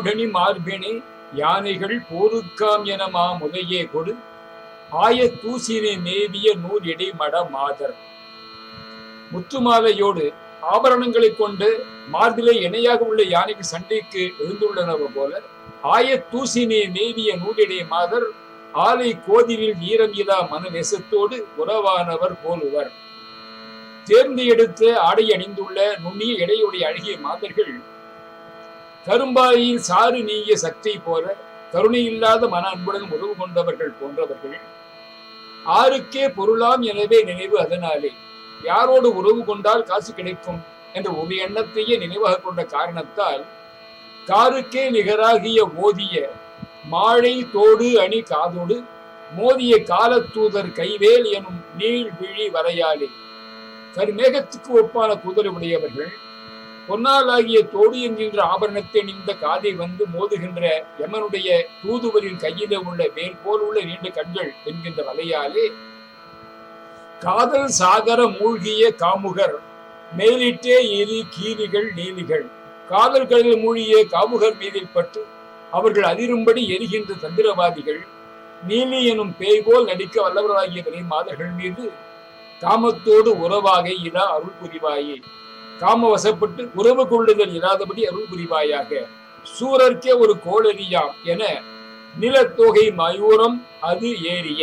கோடனி மார்பினை யானைகள் போருக்காம் என மா முதையே கொடு. ஆய தூசினை மேவிய நூல் இடை மட மாதர். முத்துமாலையோடு ஆபரணங்களை கொண்டு மார்பிலே இணையாக உள்ள யானைக்கு சண்டைக்கு எழுந்துள்ளனவ போல ஆய தூசினை மேவிய நூலிடைய மாதர் ஆலை கோதிலில் ஈரம் இலா மன நெசத்தோடு உறவானவர் போலுவர். தேர்ந்து எடுத்து ஆடை அணிந்துள்ள நுண்ணிய இடையுடைய அழகிய மாதர்கள் கரும்பாயில் சாறு நீங்கிய சக்தி போல கருணை இல்லாத மன அன்புடன் உறவு கொண்டவர்கள் போன்றவர்கள். ஆருக்கே பொருளாம் எனவே நினைவு அதனாலே. யாரோடு உறவு கொண்டால் காசு கிடைக்கும் என்ற ஒரு எண்ணத்தையே நினைவாக கொண்ட காரணத்தால் காருக்கே நிகராகிய ஓதிய மாழை தோடு அணி காதோடு மோதிய காலத்தூதர் கைவேல் எனும் நீள் விழி வரையாலே. கருமேகத்துக்கு ஒப்பான குதிரை உடையவர்கள் பொன்னாலாகிய தோடு என்கின்ற ஆபரணத்தை அணிந்த காதை வந்து மோதுகின்ற எமனுடைய தூதுவரின் கையிலே உள்ள வேல் போல் உள்ள நீண்ட கண்கள் என்கின்ற வலையாலே காதல் சாகர மூழ்கிய காமுகர் மேலிட்டே எரி கீரிகள் நீலிகள். காதல்களில் மூழ்கிய காமுகர் மீதில் பட்டு அவர்கள் அதிரும்படி எரிகின்ற தந்திரவாதிகள். நீலி எனும் பேய் போல் நடிக்க வல்லவர்களாகிய விரை மாதர்கள் மீது காமத்தோடு உறவாக இடா அருள் புரிவாயே. காம வசப்பட்டு உறவு கொள்ளுதல் இல்லாதபடி அருள் புரிவாயாக. சூரர்க்கே ஒரு கோளறியாம் என நிலத்தொகை மயூரம் அது ஏறிய.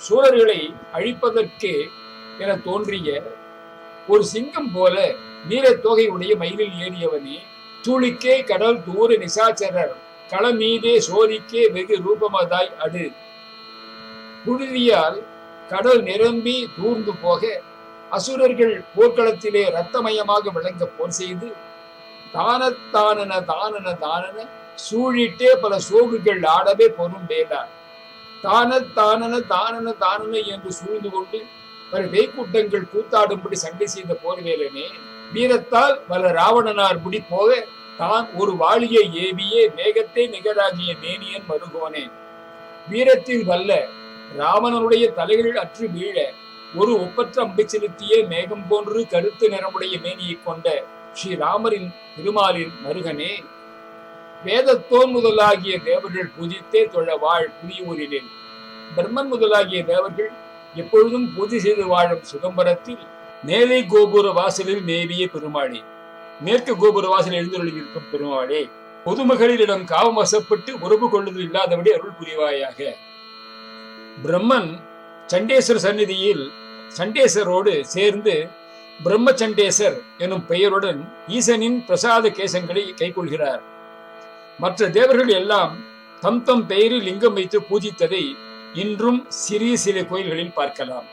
சூரர்களை அழிப்பதற்கு என தோன்றிய ஒரு சிங்கம் போல நீலத்தொகை உடைய மயிலில் ஏறியவனே துளிக்கே கடல் தூர நிசாச்சரர் களமீதே சோதிக்கே வெகு ரூபமதாய் அடு. புழுதியால் கடல் நிரம்பி தூர்ந்து போக அசுரர்கள் போர்க்களத்திலே ரத்தமயமாக விளங்க போர் செய்து தானத்தானன தானன தானன சூழிட்டே பல சோகுகள் ஆடவே பொறும் வேண்டார் தானத்தானன தானன தானன என்று சூழ்ந்து கொண்டு பல வேக்கூட்டங்கள் கூத்தாடும்படி சண்டை செய்த போர்வேலனே வீரத்தால் பல ராவணனார் முடி போக தான் ஒரு வாளியை ஏவியே மேகத்தை நிகராகிய மேனியன் மருகோனே. வீரத்தில் வல்ல ராவணனுடைய தலைகள் அற்று வீழ ஒரு ஒப்பற்ற அம்பை செலுத்திய மேகம் போன்று கருத்து நிறமுடைய மேனியை கொண்ட ஸ்ரீராமரின் திருமாலின் மருகனே வேதத்தோன் முதலாகிய தேவர்கள் பூஜித்தே தொழ வாழ் புலியூரினில் பிரம்மன் முதலாகிய தேவர்கள் எப்பொழுதும் பூஜை செய்து வாழும் சிதம்பரத்தில் மேலை கோபுர வாசலில் மேவிய பெருமாளே மேற்கு கோபுர வாசலில் எழுந்தருளி இருக்கும் பெருமாளே பொதுமகளிடம் காவம் வசப்பட்டு உறவு கொள்ளுதல் இல்லாதபடி அருள் புரிவாயாக. பிரம்மன் சண்டேஸ்வர சந்நிதியில் சண்டேசரோடு சேர்ந்து பிரம்மச்சண்டேசர் எனும் பெயருடன் ஈசனின் பிரசாத கேசங்களை கைக்கொள்கிறார். மற்ற தேவர்கள் எல்லாம் தம் தம் பெயரில் லிங்கம் வைத்து பூஜித்ததை இன்றும் சிறிய சிறிய கோயில்களில் பார்க்கலாம்.